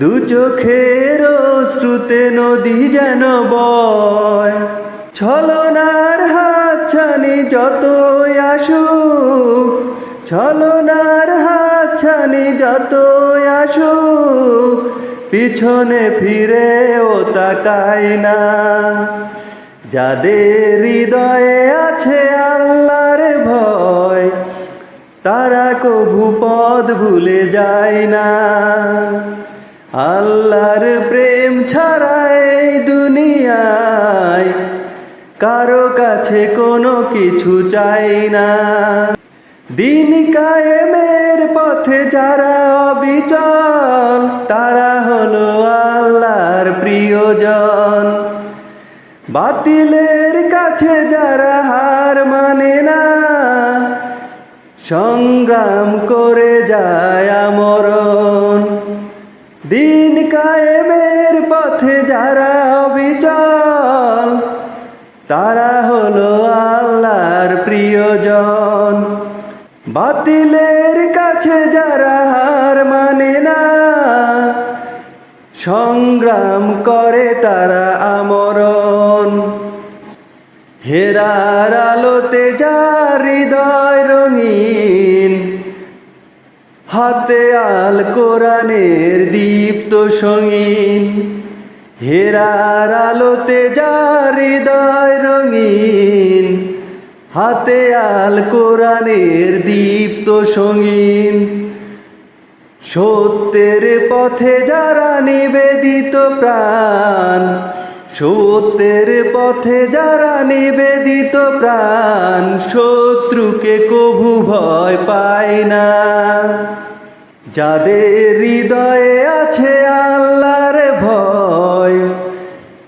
দু চোখের শ্রুতে নদী যেন বয়। ছলনার হাত ছানি যতই আসুক, ছলনার হাত ছানি যতই আসুক, পিছনে ফিরে ও তাকাই না। যাদের হৃদয়ে আছে আল্লাহর ভয়, তারা কভু পদ ভুলে যায় না। আল্লাহর প্রেম ছাড়া এই দুনিয়ায় কারও কাছে কোনো কিছু চাই না। দিন কায়েমের পথে যারা অবিচল, তারা হলো আল্লাহর প্রিয়জন। বাতিলের কাছে যারা হার মানে না, সংগ্রাম করে যায় আমরণ তারা হলো আল্লাহর প্রিয়জন। বাতিলের কাছে যারা হার মানে না, সংগ্রাম করে তারা আমরণ। হেরার আলোতে যার হৃদয় রঙিন, হাতে আল কোরআনের দীপ্ত সঙ্গীন। হেরার আলোতে যার হৃদয় রঙিন, হাতে আল কোরআনের দীপ্ত সঙ্গীন। সত্যের পথে যারা নিবেদিত প্রাণ, সত্যের পথে যারা নিবেদিত প্রাণ, শত্রুকে কভু ভয় পায় না। যাদের হৃদয়ে আছে আল্লাহর ভয়